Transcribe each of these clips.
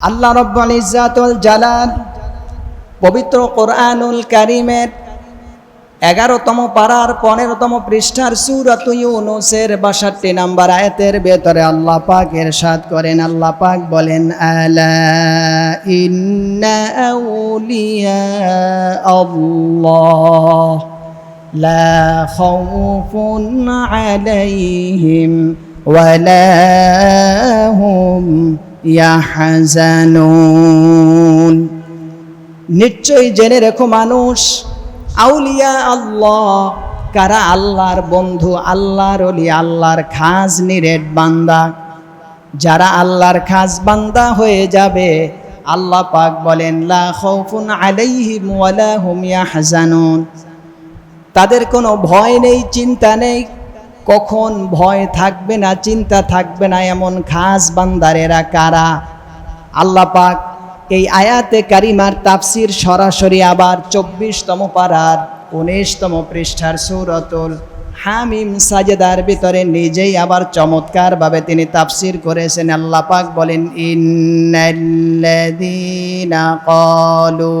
আল্লাহ রব্বুল ইজ্জাতুল জালাল পবিত্র কোরআনুল কারিমের এগারোতম পাড়ার পনেরোতম পৃষ্ঠার সুরত ইউনুসের বাষট্টি নাম্বার আয়াতের ভেতরে আল্লাহ পাক এরশাদ করেন, আল্লাহ পাক বলেন, আলা ইন্না আউলিয়া আল্লাহ লা খাউফুন আলাইহিম ওয়ালা হুম ইয়াহজানুন নিশ্চয়ই জেনে রেখো মানুষ, আউলিয়া আল্লাহ, কারা আল্লাহর বন্ধু, আল্লাহর অলি আল্লাহর খাস নিরেট বান্দা। যারা আল্লাহর খাস বান্দা হয়ে যাবে, আল্লাহ পাক বলেন, লা খাউফুন আলাইহিম ওয়ালা হুম ইয়াহজানুন। তাদের কোনো ভয় নেই, চিন্তা নেই কখন ভয় থাকবে না, চিন্তা থাকবে না, এমন খাস বান্দারেরা কারা? আল্লাহ পাক এই আয়াতে কারিমার তাফসির সরাসরি আবার চব্বিশতম পাড়ার উনিশতম পৃষ্ঠার সৌরতুল হামিম সাজেদার ভিতরে নিজেই আবার চমৎকারভাবে তিনি তাফসির করেছেন। আল্লাহ পাক বলেন, ইন্নাল্লাযীনা ক্বালু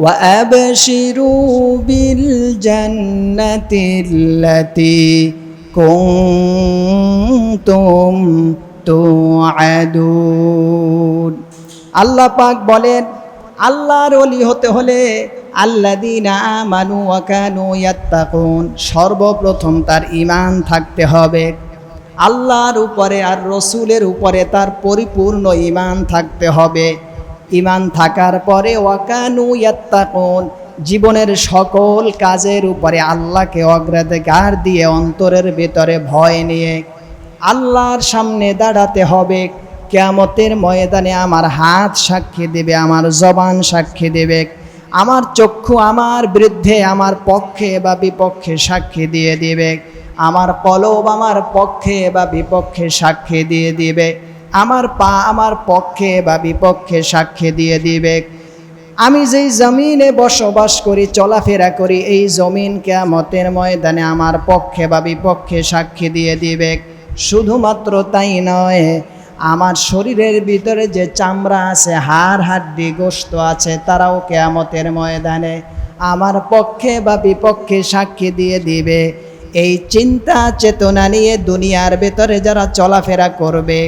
وأبشروا بالجنة التي كنتم توعدون আল্লাহ পাক বলেন আল্লাহর অলি হতে হলে আল্লাদিনা আমানু ওয়াকানু ইয়াত্তাকুন সর্বপ্রথম তার ঈমান থাকতে হবে আল্লাহর উপরে আর রসুলের উপরে তার পরিপূর্ণ ঈমান থাকতে হবে ইমান থাকার পরে ওয়াকানু ইয়াত্তাকুন, জীবনের সকল কাজের উপরে আল্লাহকে অগ্রাধিকার দিয়ে অন্তরের ভেতরে ভয় নিয়ে আল্লাহর সামনে দাঁড়াতে হবে। কেয়ামতের ময়দানে আমার হাত সাক্ষী দেবে, আমার জবান সাক্ষী দেবে, আমার চক্ষু আমার বিরুদ্ধে, আমার পক্ষে বা বিপক্ষে সাক্ষী দিয়ে দিবে, আমার কলব আমার পক্ষে বা বিপক্ষে সাক্ষী দিয়ে দিবে। আমার পা আমার পক্ষে বা বিপক্ষে সাক্ষী দিয়ে দিবে। আমি যেই জমিনে বসবাস করি, চলাফেরা করি, এই জমিন কেয়ামতের ময়দানে আমার পক্ষে বা বিপক্ষে সাক্ষী দিয়ে দিবে। শুধুমাত্র তাই নয়, আমার শরীরের ভিতরে যে চামড়া আছে, হাড়, হাড্ডি গোস্ত আছে, তারাও কেয়ামতের ময়দানে আমার পক্ষে বা বিপক্ষে সাক্ষী দিয়ে দিবে। এই চিন্তা, চেতনা নিয়ে দুনিয়ার ভেতরে যারা চলাফেরা করবে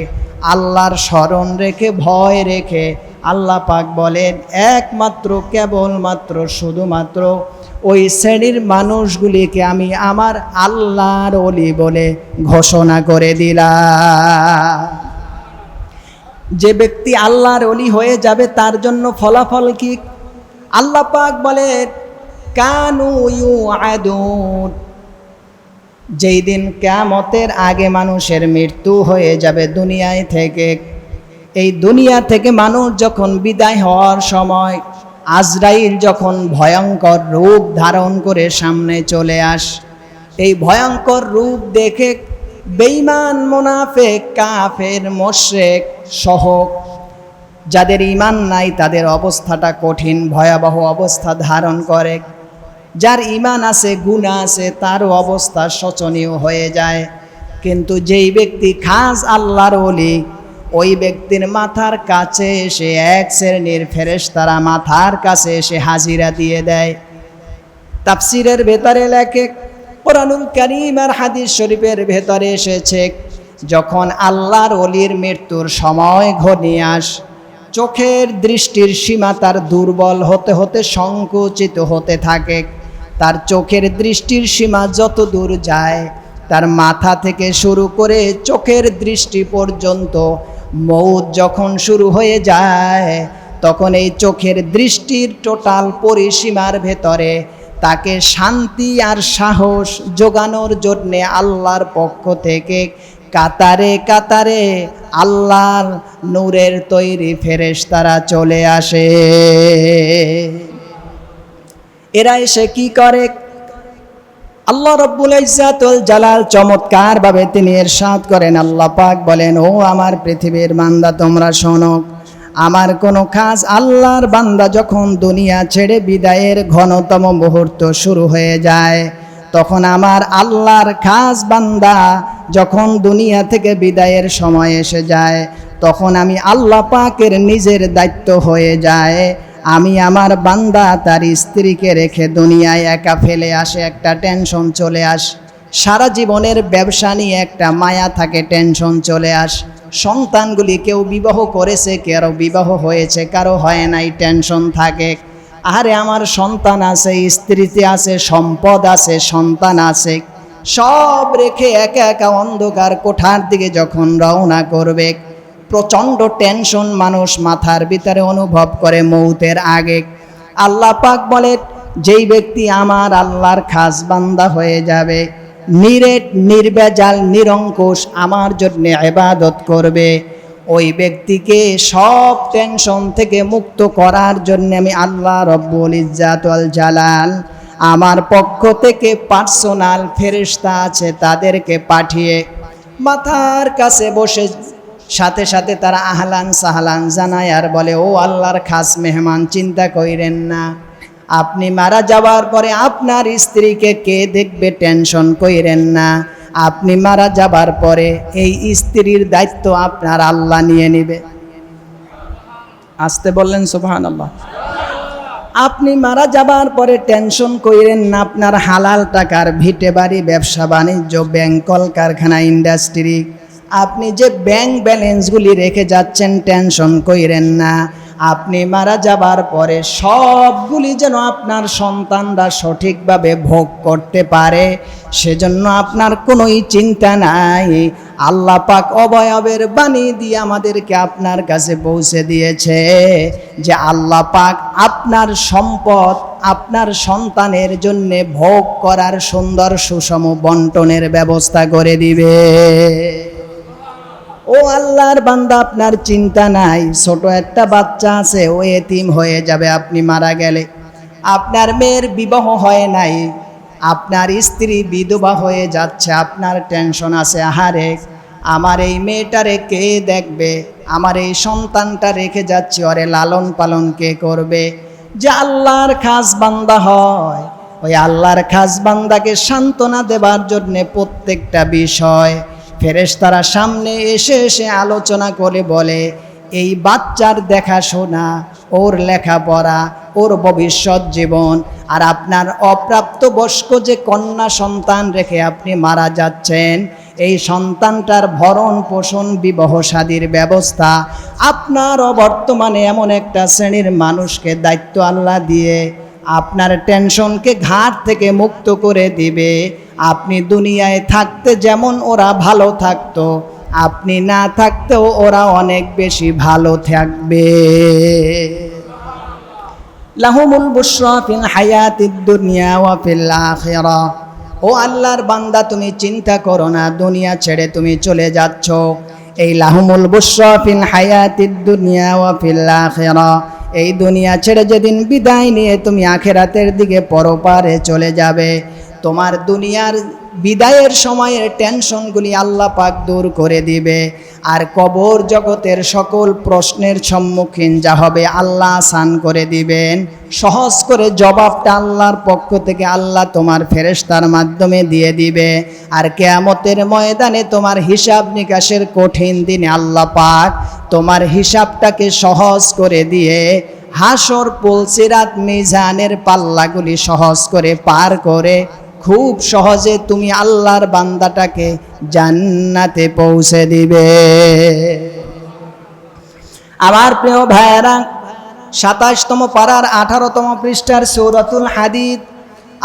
আল্লাহর স্মরণ রেখে, ভয় রেখে আল্লাহ পাক বলেন, একমাত্র, কেবলমাত্র, শুধুমাত্র ওই শ্রেণির মানুষগুলিকে আমি আমার আল্লাহর অলি বলে ঘোষণা করে দিলাম। যে ব্যক্তি আল্লাহর অলি হয়ে যাবে, তার জন্য ফলাফল কি? আল্লাহ পাক বলে কানু ইউ আদুন যেই দিন কেয়ামতের আগে মানুষের মৃত্যু হয়ে যাবে দুনিয়ায় থেকে। এই দুনিয়া থেকে মানুষ যখন বিদায় হওয়ার সময় আজরাইল যখন ভয়ঙ্কর রূপ ধারণ করে সামনে চলে আস, এই ভয়ঙ্কর রূপ দেখে বেইমান মোনাফেক, কাফের মোশেক সহ যাদের ইমান নাই তাদের অবস্থাটা কঠিন, ভয়াবহ অবস্থা ধারণ করে। যার ইমান আছে গুণা আছে, তারও অবস্থা শোচনীয় হয়ে যায়। কিন্তু যেই ব্যক্তি খাস আল্লাহর অলি ওই ব্যক্তির মাথার কাছে এসে এক শ্রেণির ফেরেশ তারা মাথার কাছে এসে হাজিরা দিয়ে দেয়। তাফসিরের ভেতরে লেখে, কোরআনুল করিম আর হাদিস শরীফের ভেতরে এসেছে, যখন আল্লাহর অলির মৃত্যুর সময় ঘনিয়ে আস, চোখের দৃষ্টির সীমা তার দুর্বল হতে হতে সংকুচিত হতে থাকে। তার চোখের দৃষ্টির সীমা যত দূর যায়, তার মাথা থেকে শুরু করে চোখের দৃষ্টি পর্যন্ত মৌত যখন শুরু হয়ে যায়, তখন এই চোখের দৃষ্টির টোটাল পরিসীমার ভেতরে তাকে শান্তি আর সাহস যোগানোর জন্যে আল্লাহর পক্ষ থেকে কাতারে কাতারে আল্লাহর নূরের তৈরি ফেরেশতারা চলে আসে। এরা এসে কি করে? আল্লাহ রব্বুল ইজ্জাতুল জালাল চমৎকার ভাবে তিনি এরশাদ করেন। আল্লাহ পাক বলেন, ও আমার পৃথিবীর বান্দা, তোমরা শোনো, আমার কোনো কাজ আল্লাহর বান্দা যখন দুনিয়া ছেড়ে বিদায়ের ঘনতম মুহূর্ত শুরু হয়ে যায়, তখন আমার আল্লাহর খাস বান্দা যখন দুনিয়া থেকে বিদায়ের সময় এসে যায়, তখন আমি আল্লাহ পাকের নিজের দায়িত্ব হয়ে যায়। আমি আমার বান্দা, তার স্ত্রীকে রেখে দুনিয়ায় একা ফেলে আসে, একটা টেনশন চলে আস। সারা জীবনের ব্যবসা নিয়ে একটা মায়া থাকে, টেনশন চলে আস। সন্তানগুলি কেউ বিবাহ করেছে কারও বিবাহ হয়েছে, কারও হয় নাই, টেনশন থাকে। আরে আমার সন্তান আছে, স্ত্রীতে আছে, সম্পদ আছে, সন্তান আছে। সব রেখে একা একা অন্ধকার কোঠার দিকে যখন রওনা করবে প্রচণ্ড টেনশন মানুষ মাথার ভিতরে অনুভব করে মৌতের আগে। আল্লাহ পাক বলে, যেই ব্যক্তি আমার আল্লাহর খাস বান্দা হয়ে যাবে নিরেট নির্বেজাল, নিরঙ্কুশ আমার জন্য এবাদত করবে। ওই ব্যক্তিকে সব টেনশন থেকে মুক্ত করার জন্য আমি আল্লাহ রব্বুল ইজ্জাতুল জালাল, আমার পক্ষ থেকে পার্সোনাল ফেরিস্তা আছে তাদেরকে পাঠিয়ে মাথার কাছে বসে সাথে সাথে তারা আহলান সাহলান জানায় আর বলে, ও আল্লাহর খাস মেহমান, চিন্তা কইরেন না। আপনি মারা যাওয়ার পরে আপনার স্ত্রীকে কে দেখবে টেনশন কইরেন না। আপনি মারা যাবার পরে এই স্ত্রীর দায়িত্ব আপনার আল্লাহ নিয়ে নেবে। আসতে বললেন সুবহান আল্লাহ আপনি মারা যাবার পরে টেনশন কইরেন না, আপনার হালাল টাকার ভিটে বাড়ি ব্যবসা বাণিজ্য, ব্যাংক, কলকারখানা, ইন্ডাস্ট্রি আপনি যে ব্যাংক ব্যালেন্সগুলি রেখে যাচ্ছেন টেনশন কইরেন না। আপনি মারা যাবার পরে সবগুলি যেন আপনার সন্তানরা সঠিকভাবে ভোগ করতে পারে, সেজন্য আপনার কোনোই চিন্তা নাই। আল্লাহ পাক অবয়বের বাণী দিয়ে আমাদেরকে আপনার কাছে পৌঁছে দিয়েছে যে আল্লাহ পাক আপনার সম্পদ, আপনার সন্তানের জন্যে ভোগ করার সুন্দর সুষম বন্টনের ব্যবস্থা করে দিবে। ও আল্লাহর বান্দা, আপনার চিন্তা নাই। ছোট একটা বাচ্চা আছে, ও এতিম হয়ে যাবে, আপনি মারা গেলে। আপনার মেয়ের বিবাহ হয় নাই। আপনার স্ত্রী বিধবা হয়ে যাচ্ছে, আপনার টেনশন আছে। আহারে, আমার এই মেয়েটারে কে দেখবে? আমার এই সন্তানটা রেখে যাচ্ছে, ওরে লালন পালন কে করবে? যে আল্লাহর খাস বান্দা হয়। ওই আল্লাহর খাস বান্দাকে সান্ত্বনা দেবার জন্যে প্রত্যেকটা বিষয় ফেরেশতারা সামনে এসে এসে আলোচনা করে বলে, এই বাচ্চার দেখাশোনা, ওর লেখাপড়া, ওর ভবিষ্যৎ জীবন আর আপনার অপ্রাপ্ত বয়স্ক যে কন্যা সন্তান রেখে আপনি মারা যাচ্ছেন, এই সন্তানটার ভরণ পোষণ, বিবাহ শাদীর ব্যবস্থা আপনারও বর্তমানে এমন একটা শ্রেণির মানুষকে দায়িত্ব আল্লাহ দিয়ে আপনার টেনশনকে ঘাট থেকে মুক্ত করে দিবে। আপনি দুনিয়ায় থাকতে যেমন ওরা ভালো থাকতো, আপনি না থাকতেও ওরা অনেক বেশি ভালো থাকবে। লাহমুল বুশরা ফিল দুনিয়া ওয়া ফিল ও আল্লাহর বান্দা, তুমি চিন্তা করো না, দুনিয়া ছেড়ে তুমি চলে যাচ্ছ। এই লাহমুল বুশরা ফিল দুনিয়া ওয়া ফিল এই দুনিয়া ছেড়ে যেদিন বিদায় নিয়ে তুমি আখেরাতের দিকে পরপারে চলে যাবে। তোমার দুনিয়ার বিদায়ের সময়ের টেনশনগুলি আল্লাহ পাক দূর করে দিবে। আর কবর জগতের সকল প্রশ্নের সম্মুখীন যা হবে আল্লাহ আসান করে দিবেন। সহজ করে জবাবটা আল্লাহর পক্ষ থেকে আল্লাহ তোমার ফেরেস্তার মাধ্যমে দিয়ে দিবে। আর কেয়ামতের ময়দানে তোমার হিসাব নিকাশের কঠিন দিনে আল্লাহ পাক তোমার হিসাবটাকে সহজ করে দিয়ে হাসর পুলসিরাত মিজানের পাল্লাগুলি সহজ করে পার করে খুব সহজে তুমি আল্লাহর বান্দাটাকে জান্নাতে পৌঁছে দিবে। আমার প্রিয় ভাইয়েরা, সাতাশতম পাড়ার আঠারোতম পৃষ্ঠার সৌরতুল হাদিদ,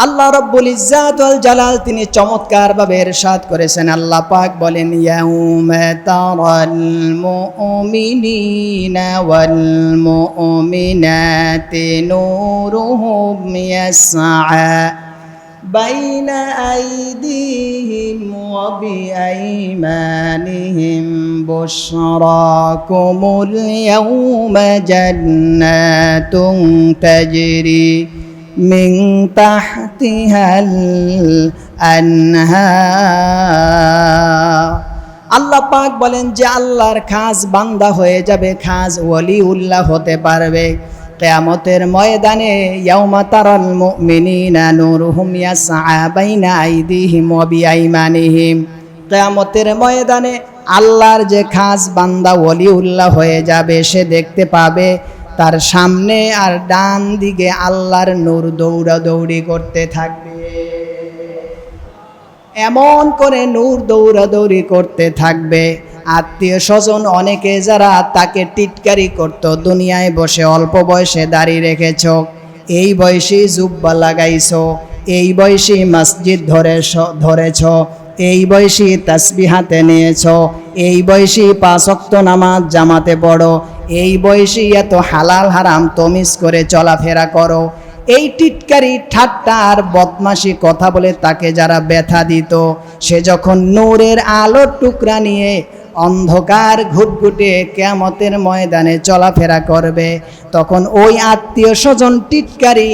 আল্লাহ রব্বুল ইজ্জাতুল জালাল তিনি চমৎকারভাবে এরশাদ করেছেন। আল্লাহ পাক বলেন, ইয়াউমা بين أيديهم وبأيمانهم بشراكم اليوم جنات تجري من تحتها الأنهار আল্লাহ পাক বলেন যে আল্লাহর খাস বান্দা হয়ে যাবে খাস ওলি উল্লাহ হতে পারবে কেয়ামতের ময়দানে ইয়াউমা তারাল মুমিনিনা নূরুহুম ইয়াসআ বাইনা আইদিহিম ওয়া বিআইমানিহিম। কেয়ামতের ময়দানে আল্লাহর যে খাস বান্দা ওলি উল্লাহ হয়ে যাবে, সে দেখতে পাবে তার সামনে আর ডান দিকে আল্লাহর নূর দৌড়াদৌড়ি করতে থাকবে। এমন করে নূর দৌড়াদৌড়ি করতে থাকবে। আত্মীয় স্বজন অনেকে যারা তাকে টিটকারি করত, দুনিয়ায় বসে অল্প বয়সে দাঁড়িয়ে রেখেছ, এই বয়সী জুব্বা লাগাইছ, এই বয়সী মসজিদ ধরেছ ধরেছ, এই বয়সী তাসবি হাতে নিয়েছ, এই বয়সী পাঁচক্ত নামাজ জামাতে পড়ো, এই বয়সী এত হালাল হারাম তমিজ করে চলাফেরা করো। এই টিটকারি ঠাট্টা আর বদমাশি কথা বলে তাকে যারা ব্যথা দিত, সে যখন নূরের আলোর টুকরা নিয়ে অন্ধকার ঘুটঘুটে কেয়ামতের ময়দানে চলাফেরা করবে। তখন ওই আত্মীয় স্বজন, টিটকারি,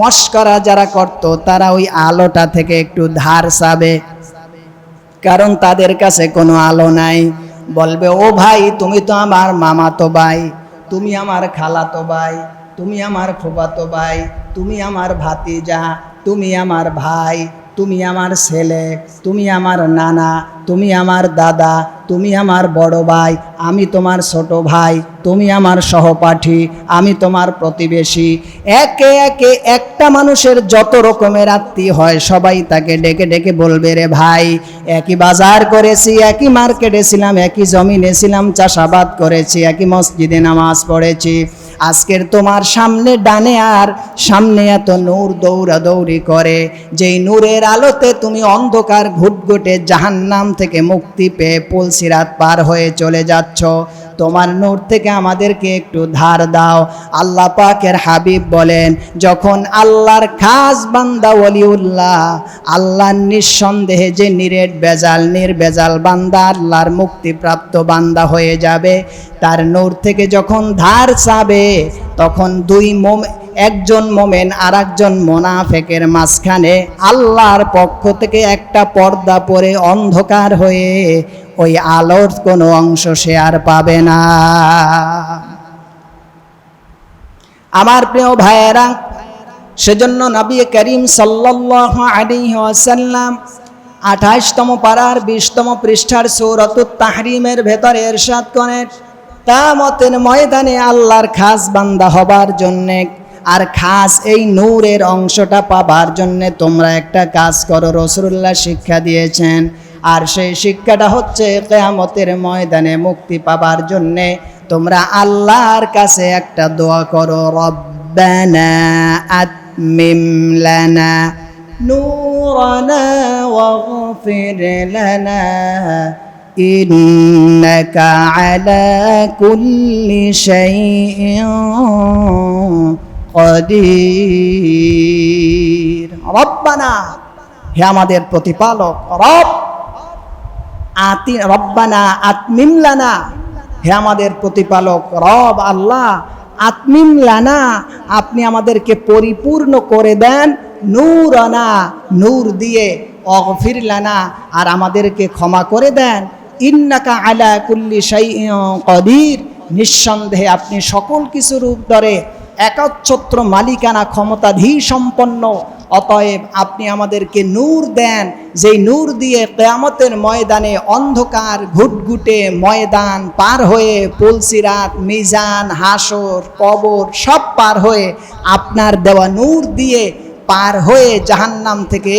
মস্করা যারা করত, তারা ওই আলোটা থেকে একটু ধার চাবে। কারণ তাদের কাছে কোনো আলো নাই। বলবে, ও ভাই, তুমি তো আমার মামাতো ভাই, তুমি আমার খালাতো ভাই, তুমি আমার ফুফাতো ভাই, তুমি আমার ভাতিজা, তুমি আমার ভাই, তুমি আমার ছেলে, তুমি আমার নানা, তুমি আমার দাদা তুমি আমার বড় ভাই, আমি তোমার ছোট ভাই, তুমি আমার সহপাঠী, আমি তোমার প্রতিবেশী। একে একে একটা মানুষের যত রকমের আত্মীয় হয়, সবাই তাকে ডেকে ডেকে বলবে, রে ভাই, একই বাজার করেছি, একই মার্কেটে ছিলাম, একই জমিনে ছিলাম, চাষাবাদ করেছি, একই মসজিদে নামাজ পড়েছি। আজকের তোমার সামনে ডানে আর সামনে এত নূর দৌড়া দৌড়ি করে। যেই নূরের আলোতে তুমি অন্ধকার ঘুটঘুটে জাহান্নাম থেকে মুক্তি পেয়ে পুলসিরাত পার হয়ে চলে যাচ্ছ। তোমার নূর থেকে আমাদেরকে একটু ধার দাও। আল্লাহ পাকের হাবিব বলেন, যখন আল্লাহর খাস বান্দা অলিউল্লাহ আল্লাহর নিঃসন্দেহে যে নিরেট বেজাল, নির্বেজাল বান্দা আল্লাহর মুক্তিপ্রাপ্ত বান্দা হয়ে যাবে। তার নূর থেকে যখন ধার চাবে, তখন দুই মোম একজন মোমেন আর একজন মোনাফেকের মাঝখানে আল্লাহর পক্ষ থেকে একটা পর্দা পরে অন্ধকার হয়ে ওই আলোর কোনো অংশ সে আর পাবে না। আমার প্রিয় ভাইয়েরা, সেজন্য নবী করিম সাল্লাল্লাহু আলাইহি ওয়াসাল্লাম আঠাশতম পাড়ার বিশতম পৃষ্ঠার সৌরতুত তাহরিমের ভেতরে এরশাদ করেন। তামতের ময়দানে আল্লাহর খাস বান্দা হবার জন্যে আর খাস এই নূরের অংশটা পাবার জন্যে তোমরা একটা কাজ করো, রসুল্লাহ শিক্ষা দিয়েছেন। আর সেই শিক্ষাটা হচ্ছে কেয়ামতের ময়দানে মুক্তি পাবার জন্যে তোমরা আল্লাহর কাছে একটা দোয়া করো রব্যানা নূরানা ইন্নাকা আলা কুল্লি শাইইন। কদির। রব্বানা, হে আমাদের প্রতিপালক, রব। আতি, রব্বানা আত্মিমলানা হে আমাদের প্রতিপালক, রব, আল্লাহ। আত্মিমলানা আপনি আমাদেরকে পরিপূর্ণ করে দেন নূর আনা নূর দিয়ে। অগফিরলানা আর আমাদেরকে ক্ষমা করে দেন। ইন্নাকা আলা কুল্লি সাই কদির। নিঃসন্দেহে আপনি সকল কিছুর উপদরে একচ্ছত্র মালিকানা ক্ষমতাধী সম্পন্ন। অতএব আপনি আমাদেরকে নূর দেন। যেই নূর দিয়ে কেয়ামতের ময়দানে অন্ধকার ঘুটঘুটে ময়দান পার হয়ে পুলসিরাত, মিজান হাসর কবর সব পার হয়ে আপনার দেওয়া নূর দিয়ে পার হয়ে জাহান্নাম থেকে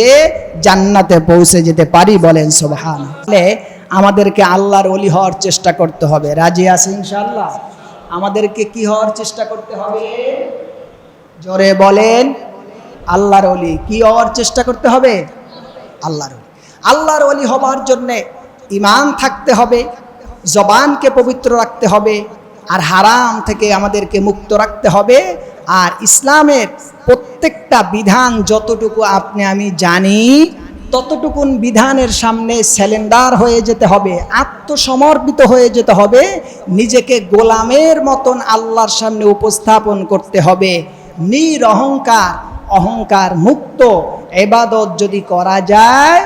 জান্নাতে পৌঁছে যেতে পারি বলেন সোবাহান আমাদেরকে আল্লাহর অলি হওয়ার চেষ্টা করতে হবে। রাজি আছে ইনশাল্লাহ আমাদেরকে কি হওয়ার চেষ্টা করতে হবে? জোরে বলেন, আল্লাহর অলি কি হওয়ার চেষ্টা করতে হবে? আল্লাহর অলি আল্লাহর অলি হবার জন্যে ইমান থাকতে হবে, জবানকে পবিত্র রাখতে হবে, আর হারাম থেকে আমাদেরকে মুক্ত রাখতে হবে। আর ইসলামের প্রত্যেকটা বিধান যতটুকু আপনি, আমি জানি ততটুকুন বিধানের সামনে স্যালেন্ডার হয়ে যেতে হবে, আত্মসমর্পিত হয়ে যেতে হবে, নিজেকে গোলামের মতন আল্লাহর সামনে উপস্থাপন করতে হবে। নিরহংকার, অহংকার মুক্ত এবাদত যদি করা যায়,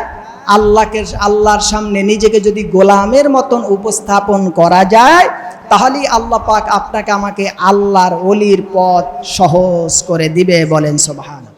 আল্লাহকে, আল্লাহর সামনে নিজেকে যদি গোলামের মতন উপস্থাপন করা যায়, তাহলেই আল্লাহ পাক আপনাকে আমাকে আল্লাহর অলির পথ সহজ করে দিবে বলেন সোবাহান